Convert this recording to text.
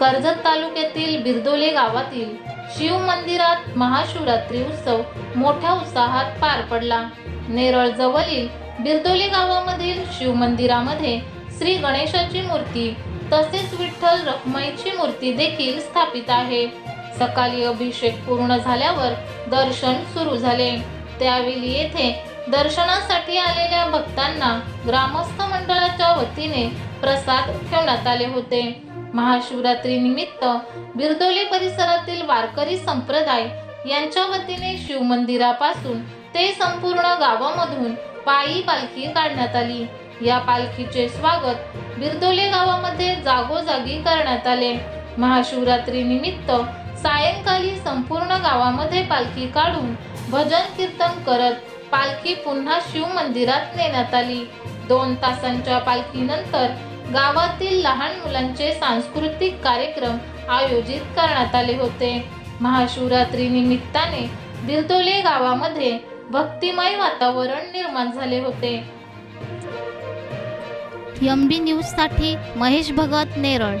कर्जत तालुक्यातील बिरदोले गावातील शिव मंदिरात महाशिवरात्री उत्सव मोठ्या उत्साहात पार पडला. नेरळ जवळील बिरदोले गावामधील शिव मंदिरामध्ये श्री गणेशाची मूर्ती तसेच विठ्ठल रखमाईची मूर्ती देखील स्थापित आहे. सकाळी अभिषेक पूर्ण झाल्यावर दर्शन सुरू झाले. त्यावेळी येथे दर्शनासाठी आलेल्या भक्तांना ग्रामस्थ मंडळाच्या वतीने प्रसाद ठेवण्यात आले होते. महाशिवरात्री निमित्त बिरदोली परिसरातील वारकरी संप्रदाय यांच्या वतीने शिवमंदिरापासून ते संपूर्ण गावामधून पायी पालखी काढण्यात आली. या पालखीचे स्वागत बिरदोले गावामध्ये जागोजागी करण्यात आले. महाशिवरात्री निमित्त सायंकाळी संपूर्ण गावामध्ये पालखी काढून भजन कीर्तन करत पालखी पुन्हा शिव मंदिरात नेण्यात आली. दोन तासांच्या पालखीनंतर गावातील लहान मुलांचे सांस्कृतिक कार्यक्रम आयोजित करण्यात आले होते. महाशिवरात्री निमित्ताने बिरदोले गावामध्ये भक्तिमय वातावरण निर्माण झाले होते. एम बी न्यूजसाठी महेश भगत नेरळ.